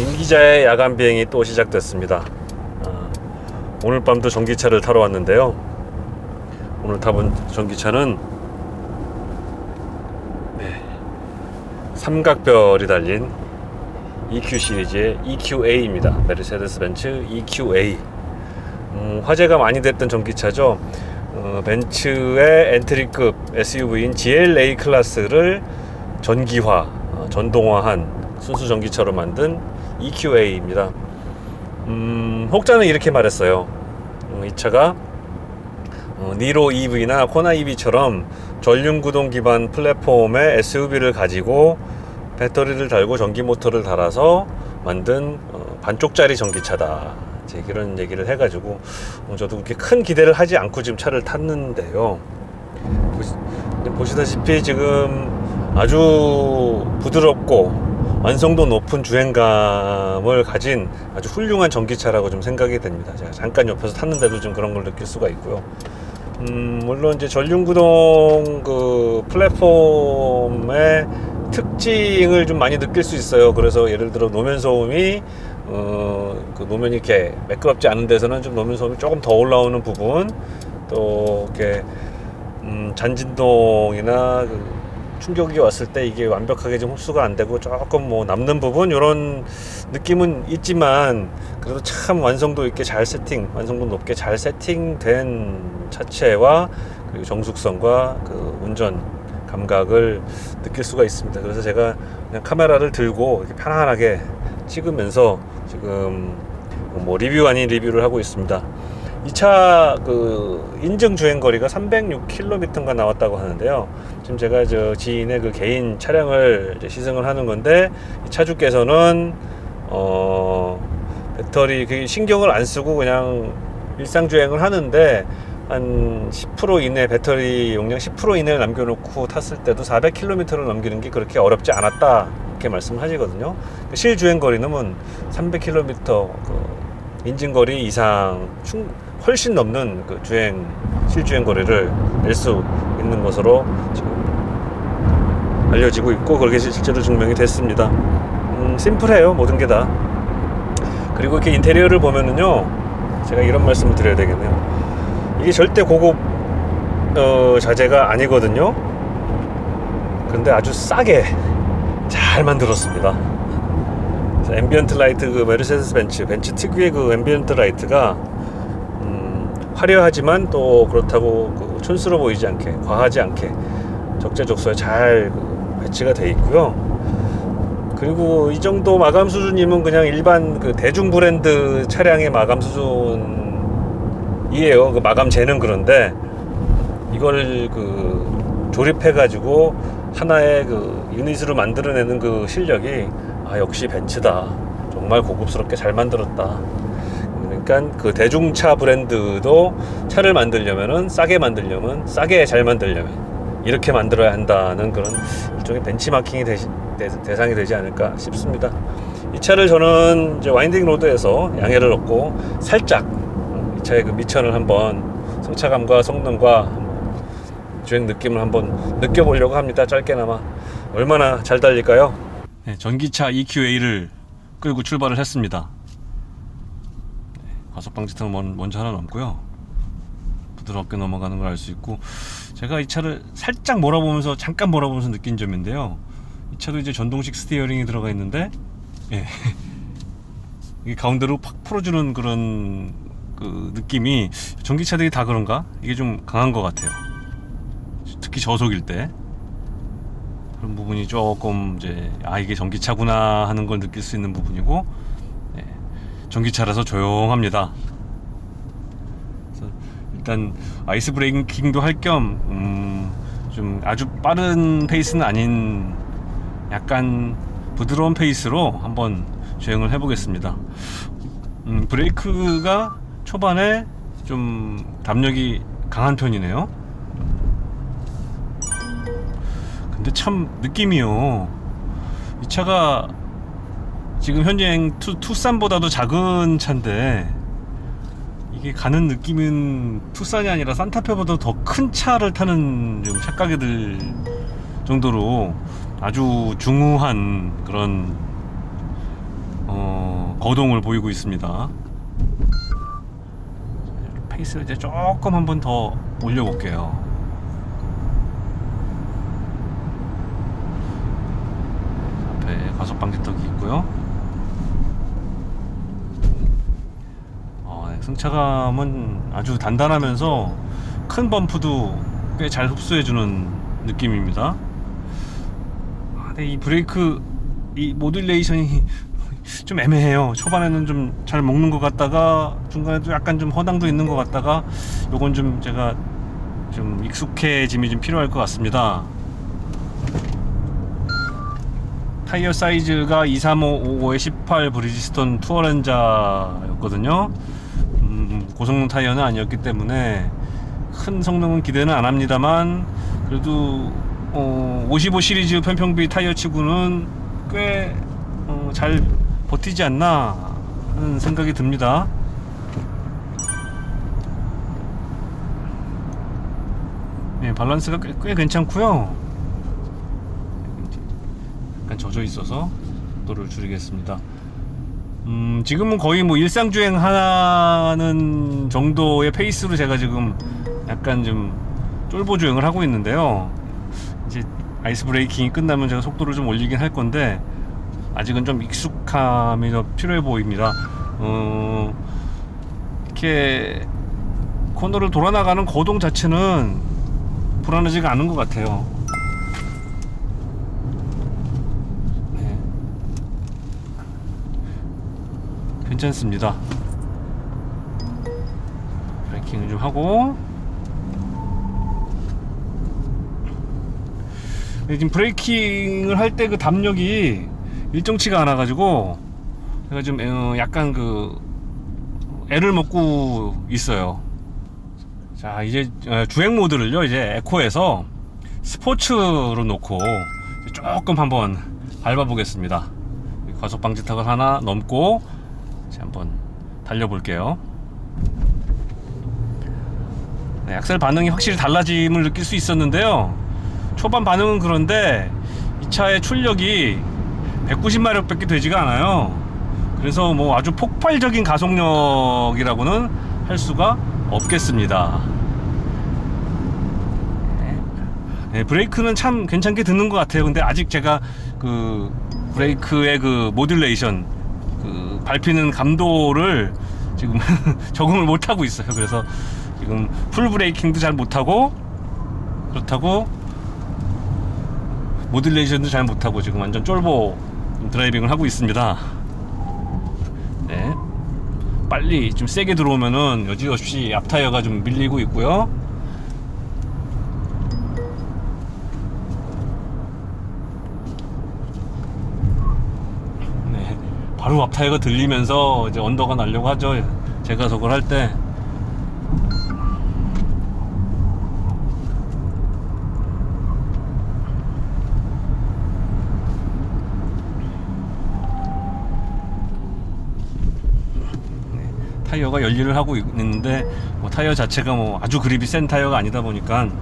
임 기자의 야간 비행이 또 시작됐습니다. 아, 오늘 밤도 전기차를 타러 왔는데요. 오늘 타본 전기차는 네, 삼각별이 달린 EQ 시리즈의 EQA입니다. 메르세데스 벤츠 EQA. 음, 화제가 많이 됐던 전기차죠. 어, 벤츠의 엔트리급 SUV인 GLA 클래스를 전기화, 어, 전동화한 순수 전기차로 만든 EQA입니다. 음, 혹자는 이렇게 말했어요. 어, 이 차가 어, 니로 EV나 코나 EV처럼 전륜 구동 기반 플랫폼의 SUV를 가지고 배터리를 달고 전기 모터를 달아서 만든 어, 반쪽짜리 전기차다. 이제 이런 얘기를 해가지고 어, 저도 그렇게 큰 기대를 하지 않고 지금 차를 탔는데요. 보시, 보시다시피 지금 아주 부드럽고 완성도 높은 주행감을 가진 아주 훌륭한 전기차라고 좀 생각이 됩니다. 제가 잠깐 옆에서 탔는데도 좀 그런 걸 느낄 수가 있고요. 음, 물론 이제 전륜구동 그 플랫폼의 특징을 좀 많이 느낄 수 있어요. 그래서 예를 들어 노면 소음이 어, 그 노면이 이렇게 매끄럽지 않은 데서는 좀 노면 소음이 조금 더 올라오는 부분, 또 이렇게 음, 잔진동이나 그 충격이 왔을 때 이게 완벽하게 좀 흡수가 안 되고 조금 뭐 남는 부분 이런 느낌은 있지만 그래도 참 완성도 있게 잘 세팅, 완성도 높게 잘 세팅된 차체와 그리고 정숙성과 그 운전 감각을 느낄 수가 있습니다. 그래서 제가 그냥 카메라를 들고 이렇게 편안하게 찍으면서 지금 뭐 리뷰 아닌 리뷰를 하고 있습니다. 이 차 그 인증 주행 거리가 306km가 나왔다고 하는데요. 지금 제가 저 지인의 그 개인 차량을 이제 시승을 하는 건데 이 차주께서는 어 배터리 그 신경을 안 쓰고 그냥 일상 주행을 하는데 한 10% 이내 배터리 용량 10% 이내를 남겨놓고 탔을 때도 400km를 넘기는 게 그렇게 어렵지 않았다 이렇게 말씀하시거든요. 실 주행 거리는 300km 그 인증 거리 이상 충 훨씬 넘는 그 주행 실주행 거리를 낼 수 있는 것으로 지금 알려지고 있고 그렇게 실제로 증명이 됐습니다. 음, 심플해요 모든 게 다. 그리고 이렇게 인테리어를 보면은요 제가 이런 말씀을 드려야 되겠네요. 이게 절대 고급 어, 자재가 아니거든요. 근데 아주 싸게 잘 만들었습니다. 앰비언트 라이트 그 메르세데스 벤츠 벤츠 특유의 그 앰비언트 라이트가 음, 화려하지만 또 그렇다고 그 촌스러워 보이지 않게 과하지 않게 적재적소에 잘 그, 배치가 돼 있고요. 그리고 이 정도 마감 수준이면 그냥 일반 그 대중 브랜드 차량의 마감 수준이에요. 그 마감 재는 그런데 이걸 그 조립해 가지고 하나의 그 유닛으로 만들어내는 그 실력이 아 역시 벤츠다. 정말 고급스럽게 잘 만들었다. 그러니까 그 대중차 브랜드도 차를 만들려면은 싸게 만들려면 싸게 잘 만들려면 이렇게 만들어야 한다는 그런 일종의 벤치마킹이 되시, 대, 대상이 되지 않을까 싶습니다. 이 차를 저는 이제 와인딩 로드에서 양해를 얻고 살짝 어, 이 차의 그 미천을 한번 승차감과 성능과 주행 느낌을 한번 느껴보려고 합니다. 짧게나마 얼마나 잘 달릴까요? 네, 전기차 EQA를 끌고 출발을 했습니다. 네, 과속 방지턱은 먼- 먼저 하나 넘고요. 부드럽게 넘어가는 걸 알 수 있고 제가 이 차를 살짝 몰아보면서 잠깐 몰아보면서 느낀 점인데요. 이 차도 이제 전동식 스티어링이 들어가 있는데 예. 이게 가운데로 팍 풀어주는 그런 그 느낌이 전기차들이 다 그런가? 이게 좀 강한 것 같아요. 특히 저속일 때 그런 부분이 조금 이제 아 이게 전기차구나 하는 걸 느낄 수 있는 부분이고 예, 전기차라서 조용합니다. 일단 아이스 브레이킹도 할겸 음, 좀 아주 빠른 페이스는 아닌 약간 부드러운 페이스로 한번 주행을 해보겠습니다. 음, 브레이크가 초반에 좀 담력이 강한 편이네요. 근데 참 느낌이요. 이 차가 지금 투, 투싼보다도 작은 차인데 이게 가는 느낌은 투싼이 아니라 산타페보다 더 큰 차를 타는 좀 착각이 들 정도로 아주 중후한 그런 어, 거동을 보이고 있습니다. 페이스를 이제 조금 한번 더 올려볼게요. 앞에 과속 방지턱이 있고요. 어, 네, 승차감은 아주 단단하면서 큰 범프도 꽤 잘 흡수해주는 느낌입니다. 아, 근데 이 브레이크 이 모듈레이션이 좀 애매해요. 초반에는 좀 잘 먹는 것 같다가 중간에도 약간 좀 허당도 있는 것 같다가 요건 좀 제가 좀 익숙해짐이 좀 필요할 것 같습니다. 타이어 사이즈가 23555에 18 브리지스톤 투어렌자였거든요. 음, 고성능 타이어는 아니었기 때문에 큰 성능은 기대는 안 합니다만 그래도 어, 55 시리즈 편평비 타이어 치고는 꽤 어, 잘 버티지 않나 하는 생각이 듭니다. 네, 밸런스가 꽤, 꽤 괜찮고요. 약간 젖어 있어서 속도를 줄이겠습니다. 음, 지금은 거의 뭐 일상주행 하는 정도의 페이스로 제가 지금 약간 좀 쫄보 주행을 하고 있는데요. 이제 아이스 브레이킹이 끝나면 제가 속도를 좀 올리긴 할 건데 아직은 좀 익숙함이 더 필요해 보입니다. 어, 이렇게 코너를 돌아 나가는 거동 자체는 불안하지가 않은 것 같아요. 괜찮습니다. 브레이킹을 좀 하고 지금 브레이킹을 할 때 그 담력이 일정치가 않아 가지고 제가 좀 어, 약간 그 애를 먹고 있어요. 자 이제 어, 주행 모드를요 이제 에코에서 스포츠로 놓고 조금 한번 밟아 보겠습니다. 과속 방지턱을 하나 넘고 한번 달려 볼게요. 네, 악셀 반응이 확실히 달라짐을 느낄 수 있었는데요. 초반 반응은 그런데 이 차의 출력이 190마력밖에 되지가 않아요. 그래서 뭐 아주 폭발적인 가속력이라고는 할 수가 없겠습니다. 네. 네, 브레이크는 참 괜찮게 드는 것 같아요. 근데 아직 제가 그 브레이크의 그 모듈레이션 그 밟히는 감도를 지금 적응을 못 하고 있어요. 그래서 지금 풀 브레이킹도 잘 못하고 그렇다고 모듈레이션도 잘 못하고 지금 완전 쫄보 드라이빙을 하고 있습니다. 네. 빨리 좀 세게 들어오면은 여지없이 앞 타이어가 좀 밀리고 있고요. 네. 바로 앞 타이어가 들리면서 이제 언더가 나려고 하죠. 제가 저걸 할 때. 타이어가 연리를 하고 있는데 뭐 타이어 자체가 뭐 아주 그립이 센 타이어가 아니다 보니까 네.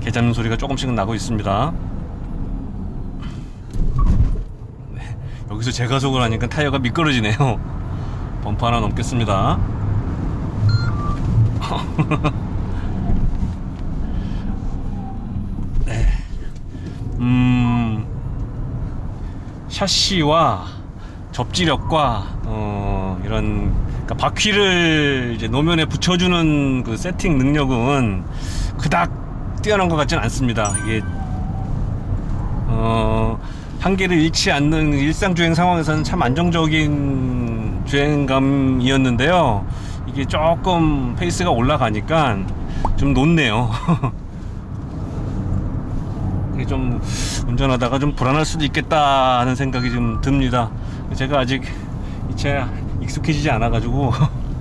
개 잡는 소리가 조금씩은 나고 있습니다. 네. 여기서 재가속을 하니까 타이어가 미끄러지네요. 범퍼 하나 넘겠습니다. 네. 음, 샤시와 접지력과 어, 이런 그러니까 바퀴를 이제 노면에 붙여주는 그 세팅 능력은 그닥 뛰어난 것 같지는 않습니다. 이게 어, 한계를 잃지 않는 일상 주행 상황에서는 참 안정적인 주행감이었는데요. 이게 조금 페이스가 올라가니까 좀. 이게 좀 운전하다가 좀 불안할 수도 있겠다 하는 생각이 좀 듭니다. 제가 아직 이차 익숙해지지 않아 가지고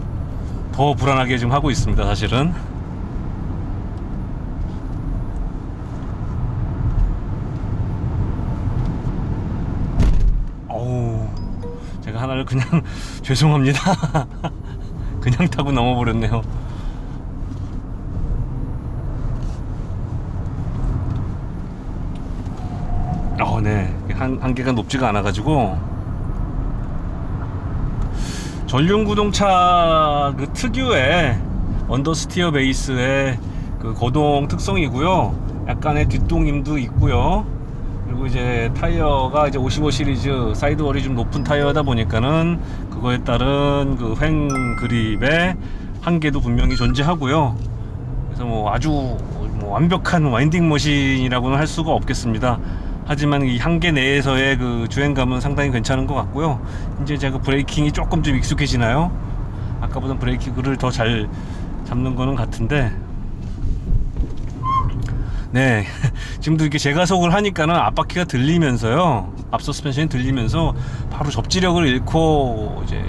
더 불안하게 좀 하고 있습니다 사실은 어우 제가 하나를 그냥 죄송합니다 그냥 타고 넘어버렸네요 어 네 한, 한계가 높지가 않아 가지고 전륜 구동차 그 특유의 언더스티어 베이스의 그 거동 특성이고요. 약간의 뒷동임도 있고요. 이제 타이어가 이제 55 시리즈 사이드월이 좀 높은 타이어다 보니까는 그거에 따른 그 횡 그립의 한계도 분명히 존재하고요. 그래서 뭐 아주 뭐 완벽한 와인딩 머신이라고는 할 수가 없겠습니다. 하지만 이 한계 내에서의 그 주행감은 상당히 괜찮은 것 같고요. 이제 제가 브레이킹이 조금 좀 익숙해지나요? 아까보다 브레이크를 더잘 잡는 거는 같은데 네. 지금도 이렇게 제가속을 하니까는 앞바퀴가 들리면서요. 앞 서스펜션이 들리면서 바로 접지력을 잃고 이제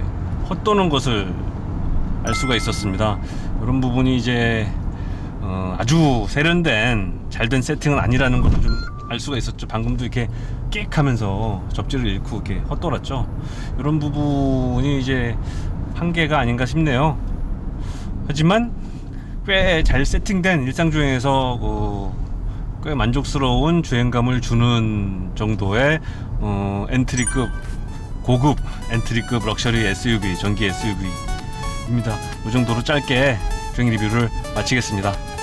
헛도는 것을 알 수가 있었습니다. 이런 부분이 이제 어, 아주 세련된 잘된 세팅은 아니라는 걸 좀 알 수가 있었죠. 방금도 이렇게 끽 하면서 접지를 잃고 이렇게 헛돌았죠. 이런 부분이 이제 한계가 아닌가 싶네요. 하지만 꽤 잘 세팅된 일상주행에서 어, 꽤 만족스러운 주행감을 주는 정도의 어, 엔트리급 고급 엔트리급 럭셔리 SUV 전기 SUV입니다. 이 정도로 짧게 주행 리뷰를 마치겠습니다.